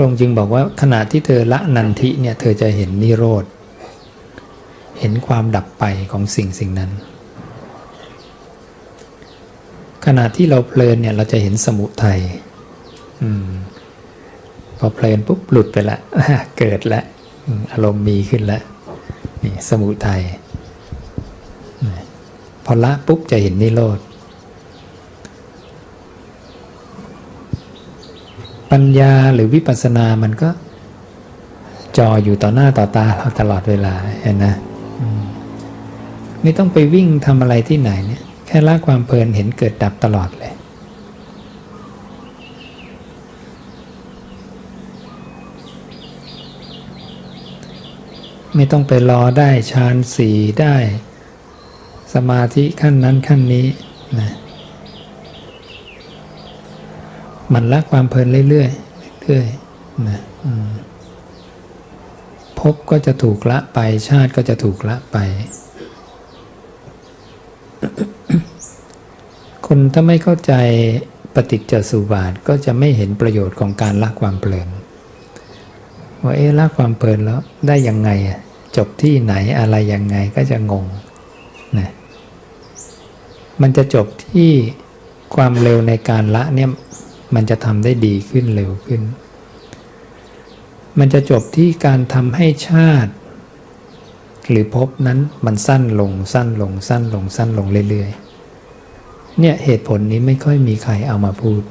ระองค์จึงบอกว่าขณะที่เธอละนันทิเนี่ยเธอจะเห็นนิโรธ เห็นความดับไปของสิ่งสิ่งนั้น ขณะที่เราเพลินเนี่ยเราจะเห็นสมุทัยอืมพอเพลินปุ๊บหลุดไปละเกิดละอารมณ์มีขึ้นแล้วนี่สมุทัยพอละปุ๊บจะเห็นนิโรธ ปัญญาหรือวิปัสสนามันก็จออยู่ต่อหน้าต่อตาเราตลอดเวลาเห็นนะไม่ต้องไปวิ่งทำอะไรที่ไหนเนี่ย แค่ละความเพลินเห็นเกิดดับตลอดเลย ไม่ต้องไปรอได้ฌานสี่ได้ สมาธิขั้นนั้นขั้นนี้นะ มันละความเพลินเรื่อยๆเรื่อยๆนะอืมภพก็จะถูกละไป ชาติก็จะถูกละไป คนถ้าไม่เข้าใจปฏิจจสุบาทก็จะไม่เห็นประโยชน์ของการละความเพลินว่าเอ๊ะละความเพลินแล้วได้ยังไงอะจบที่ไหนอะไรยังไงก็จะงงนะมันจะจบที่ความเร็วในการละเนี่ย มันจะทำได้ดีขึ้นเร็วขึ้น มันจะจบที่การทำให้ชาติ หรือภพนั้นมันสั้นลงสั้นลงสั้นลงสั้นลงเรื่อยๆ เนี่ยเหตุผลนี้ไม่ค่อยมีใครเอามาพูด